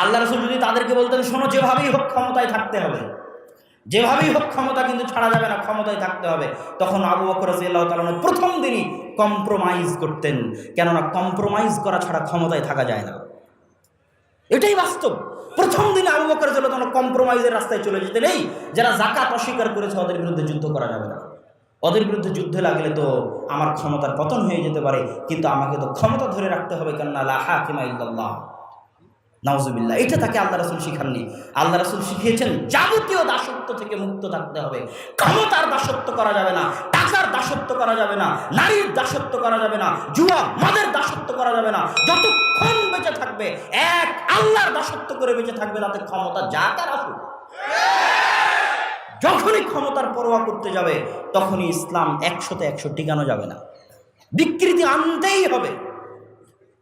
আল্লাহ রসুল যদি তাদেরকে বলতেন, শোনো, যেভাবেই হোক ক্ষমতায় থাকতে হবে। যেভাবেই হোক ক্ষমতা কিন্তু ছাড়া যাবে না, ক্ষমতায় থাকতে হবে। তখন আবু বকর রাজিয়াল্লাহ তাআলা প্রথম দিনই কম্প্রোমাইজ করতেন। কেননা কম্প্রোমাইজ করা ছাড়া ক্ষমতায় থাকা যায় না। এটাই বাস্তব। প্রথম দিনে আবু বকর রাজিয়াল্লাহু তাআলা কম্প্রোমাইজের রাস্তায় চলে যেতেন। এই যারা জাকাত অস্বীকার করেছে, ওদের বিরুদ্ধে যুদ্ধ করা যাবে না। ওদের বিরুদ্ধে যুদ্ধে লাগলে তো আমার ক্ষমতার পতন হয়ে যেতে পারে। কিন্তু আমাকে তো ক্ষমতা ধরে রাখতে হবে, কেননা লাহা হাকিমা ইল্লাল্লাহ। নাউজুবিল্লাহ, এটা তাকে আল্লাহ রাসুল শিখাননি। আল্লাহ রাসুল শিখিয়েছেন, যাবতীয় দাসত্ব থেকে মুক্ত থাকতে হবে। ক্ষমতার দাসত্ব করা যাবে না, টাকার দাসত্ব করা যাবে না, নারীর দাসত্ব করা যাবে না জুয়া মদের দাসত্ব করা যাবে না। যতক্ষণ বেঁচে থাকবে, এক আল্লাহর দাসত্ব করে বেঁচে থাকবে, তাতে ক্ষমতা যা তার আসুক। যখনই ক্ষমতার পরোয়া করতে যাবে, তখনই ইসলাম একশোতে একশো টিকানো যাবে না। বিকৃতি আনতেই হবে।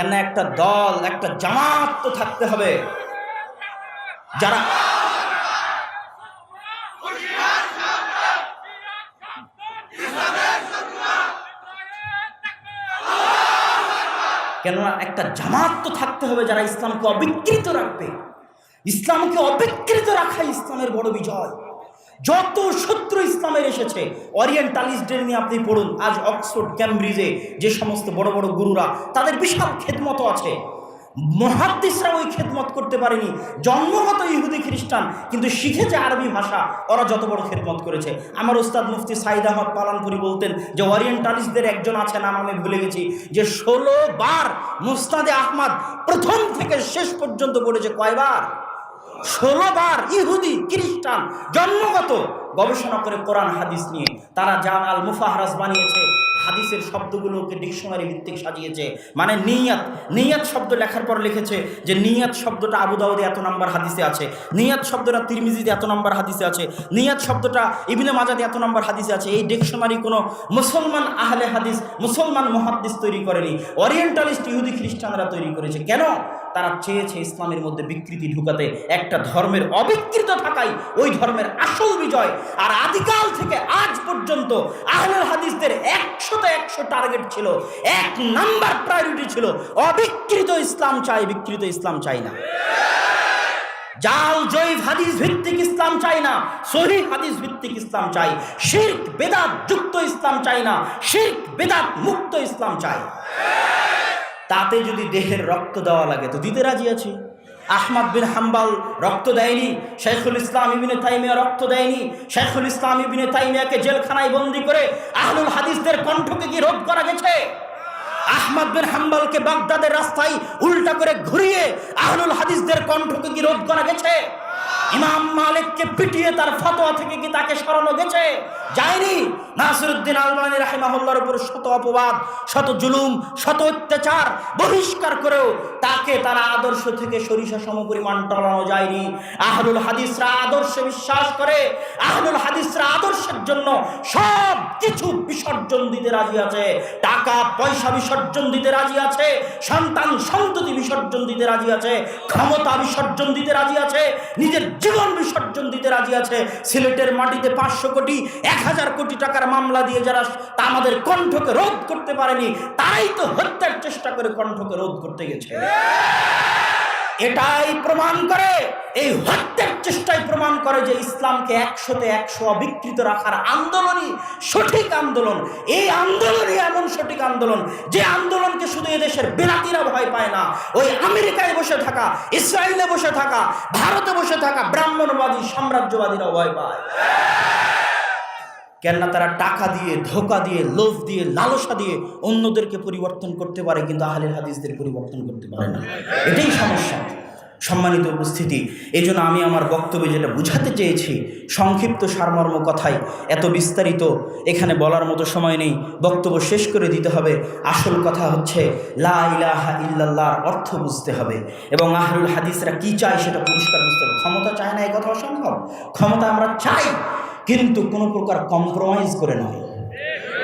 কেন একটা দল, একটা জামাত তো থাকতে হবে। যারা কেননা একটা জামাত তো থাকতে হবে যারা ইসলামকে অবিকৃত রাখবে। ইসলামকে অবিকৃত রাখা ইসলামের বড় বিজয়। যত শত্রু ইসলামের এসেছে অরিয়েন্টালিস্টদের নিয়ে আপনি পড়ুন। আজ অক্সফোর্ড ক্যামব্রিজে যে সমস্ত বড় বড় গুরুরা, তাদের বিশাল খেদমত আছে। মহাদ্দিসরা ওই খেদমত করতে পারেনি। জন্মগত ইহুদি খ্রিস্টান, কিন্তু শিখেছে আরবি ভাষা, ওরা যত বড় খেদমত করেছে। আমার ওস্তাদ মুফতি সাইদ আহমদ পালানপুরি বলতেন যে ওরিয়েন্টালিস্টদের একজন আছে, নাম আমি ভুলে গেছি, যে ষোলো বার মুস্তাদে আহমদ প্রথম থেকে শেষ পর্যন্ত বলেছে, কয়বার? ষোলো বার ইহুদি, খ্রিস্টান জন্মগত গবেষণা করে কোরআন, হাদিস নিয়ে তারা জান আল মুফাহরাজ বানিয়েছে, হাদিসের শব্দগুলোকে ডিকশনারি ভিত্তিক সাজিয়েছে। মানে নিয়াত নিয়াত শব্দ লেখার পর লিখেছে যে নিয়াত শব্দটা আবু দাউদে এত নাম্বার হাদিসে আছে, নিয়াত শব্দটা তিরমিজিতে এত নাম্বার হাদিসে আছে, নিয়াত শব্দটা ইবনে মাজাদে এত নাম্বার হাদিসে আছে। এই ডিকশনারি কোনো মুসলমান আহলে হাদিস, মুসলমান মহাদ্দিস তৈরি করেনি। ওরিয়েন্টালিস্ট ইহুদি খ্রিস্টানরা তৈরি করেছে। কেন? তারা চেয়েছে ইসলামের মধ্যে বিকৃতি ঢুকাতে, একটা ধর্মের অবিকৃত থাকাই ওই ধর্মের আসল বিজয়। আর আদিকাল থেকে আজ পর্যন্ত আহলুল হাদিসদের একশোতে একশো টার্গেট ছিল, এক নাম্বার প্রায়োরিটি ছিল, অবিকৃত ইসলাম চাই, বিকৃত ইসলাম চাই না। জাল, জৈব হাদিস ভিত্তিক ইসলাম চাই না, সহি হাদিস ভিত্তিক ইসলাম চাই, শির্ক, বেদাত যুক্ত ইসলাম চাই না, শির্ক, বেদাত মুক্ত ইসলাম চাই। তাতে যদি দেহের রক্ত দেওয়া লাগে, তো দিতে রাজি আছি। আহমদ বিন হাম্বাল রক্ত দেয়নি, শেখুল ইসলাম ইবিনে তাইমিয়া রক্ত দেয়নি, শেখুল ইসলাম ইবিনে তাইমিয়াকে জেলখানায় বন্দি করে আহলুল হাদিসদের কণ্ঠকে কি রোধ করা গেছে? আহমদ বিন হাম্বালকে বাগদাদের রাস্তায় উল্টা করে ঘুরিয়ে আহলুল হাদিসদের কণ্ঠকে কি রোধ করা গেছে? ইমাম মালিককে পিটিয়ে তার ফতোয়া থেকে কি তাকে সরানো গেছে? যায়নি। নাসিরুদ্দিন আলমানি রাহিমাহুল্লার উপর শত অপবাদ, শত জুলুম, শত অত্যাচার বহিষ্কার করেও তাকে তারা আদর্শ থেকে সরিষা সমপরিমাণ টলানো যায়নি। আহলুল হাদিসরা আদর্শে বিশ্বাস করে, আহলুল হাদিসরা আদর্শের জন্য সব কিছু বিসর্জন দিতে রাজি আছে, টাকা, পয়সা বিসর্জন দিতে রাজি আছে, সন্তান সন্ততি বিসর্জন দিতে রাজি আছে, ক্ষমতা বিসর্জন দিতে রাজি আছে, নিজের জীবন বিসর্জন দিতে রাজি আছে, সিলেটের মাটিতে পাঁচশো কোটি এক হাজার কোটি টাকার মামলা দিয়ে যারা আমাদের কণ্ঠকে রোধ করতে পারেনি, তারাই তো হত্যার চেষ্টা করে কণ্ঠকে রোধ করতে গেছে। এটাই প্রমাণ করে, এই হত্যার চেষ্টাই প্রমাণ করে যে ইসলামকে একশোতে একশো অবিকৃত রাখার আন্দোলনই সঠিক আন্দোলন। এই আন্দোলনই এমন সঠিক আন্দোলন, যে আন্দোলনকে শুধু এদেশের বেলাতিরা ভয় পায় না। ওই আমেরিকায় বসে থাকা, ইসরায়েলে বসে থাকা, ভারতে বসে থাকা ব্রাহ্মণবাদী সাম্রাজ্যবাদীরা ভয় পায়। কেননা তারা টাকা দিয়ে, ধোকা দিয়ে, লোভ দিয়ে, লালসা দিয়ে অন্যদেরকে পরিবর্তন করতে পারে, কিন্তু আহলের হাদিসদের পরিবর্তন করতে পারে না। এটাই সমস্যা, সম্মানিত উপস্থিতি। এই জন্য আমি আমার বক্তব্যে যেটা বুঝাতে চেয়েছি, সংক্ষিপ্ত সারমর্ম কথাই এত বিস্তারিত, এখানে বলার মতো সময় নেই, বক্তব্য শেষ করে দিতে হবে। আসল কথা হচ্ছে, লা ইলাহা অর্থ বুঝতে হবে। এবং আহলুল হাদিসরা কি চায় সেটা পরিষ্কার বুঝতে হবে। ক্ষমতা চায় না এই কথা অসম্ভব। ক্ষমতা আমরা চাই। কিন্তু কোনো প্রকার কম্প্রোমাইজ করে নয়।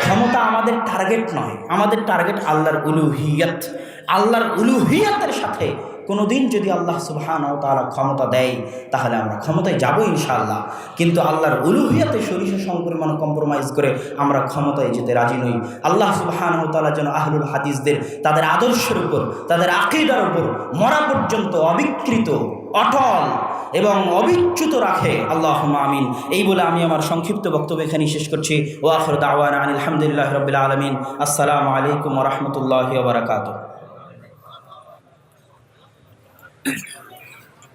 ক্ষমতা আমাদের টার্গেট নয়। আমাদের টার্গেট আল্লাহর উলুহিয়াত। আল্লাহর উলুহিয়াতের সাথে কোনো দিন যদি আল্লাহ সুবহান ও তারা ক্ষমতা দেয়, তাহলে আমরা ক্ষমতায় যাব ইনশাআল্লাহ। কিন্তু আল্লাহর উলুহিয়াতে সরিষা সংপরিমাণ কম্প্রোমাইজ করে আমরা ক্ষমতায় যেতে রাজি নই। আল্লাহ সুবহান ও তালা যেন আহলুল হাদিসদের তাদের আদর্শের উপর, তাদের আকিদার উপর মরা পর্যন্ত অবিকৃত অটল এবং অবিচ্যুত রাখে। আল্লাহ আমিন। এই বলে আমি আমার সংক্ষিপ্ত বক্তব্য এখানে শেষ করছি। ও আখর দাওয়ান আলহামদুলিল্লাহ রবিল আলমিন। আসসালামু আলাইকুম রহমতুল্লাহ বারকাত